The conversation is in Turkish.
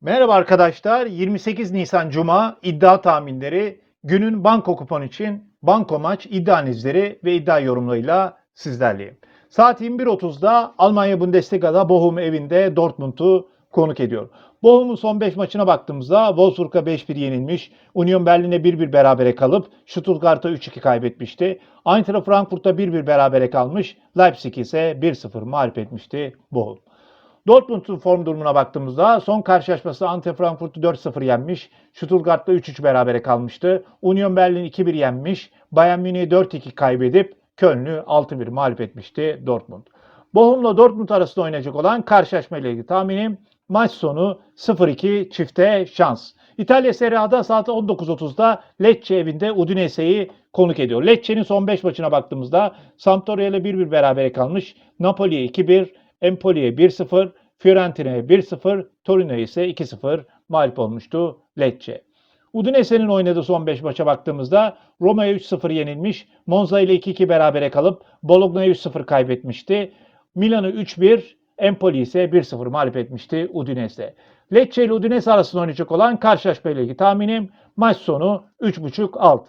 Merhaba arkadaşlar. 28 Nisan Cuma iddia tahminleri günün banko kupon için banko maç iddia analizleri ve iddia yorumlarıyla sizlerleyim. Saat 21.30'da Almanya Bundesliga'da Bochum evinde Dortmund'u konuk ediyor. Bochum'un son 5 maçına baktığımızda Wolfsburg'a 5-1 yenilmiş, Union Berlin'e 1-1 berabere kalıp Stuttgart'a 3-2 kaybetmişti. Eintracht Frankfurt'ta 1-1 berabere kalmış, Leipzig ise 1-0 mağlup etmişti Bochum. Dortmund'un form durumuna baktığımızda son karşılaşması Eintracht Frankfurt'u 4-0 yenmiş. Stuttgart'ta 3-3 berabere kalmıştı. Union Berlin 2-1 yenmiş. Bayern Münih'i 4-2 kaybedip Köln'ü 6-1 mağlup etmişti Dortmund. Bochum'la Dortmund arasında oynayacak olan karşılaşma ile ilgili tahminim maç sonu 0-2 çifte şans. İtalya Serie A'da saat 19.30'da Lecce evinde Udinese'yi konuk ediyor. Lecce'nin son 5 maçına baktığımızda Sampdoria ile 1-1 berabere kalmış. Napoli'ye 2-1, Empoli'ye 1-0, Fiorentina'ya 1-0, Torino'ya ise 2-0 mağlup olmuştu Lecce. Udinese'nin oynadığı son 5 maça baktığımızda Roma'ya 3-0 yenilmiş, Monza ile 2-2 berabere kalıp Bologna'ya 3-0 kaybetmişti. Milan'ı 3-1, Empoli ise 1-0 mağlup etmişti Udinese. Lecce ile Udinese arasında oynayacak olan karşılaşma ile ilgili tahminim maç sonu 3.5 alt.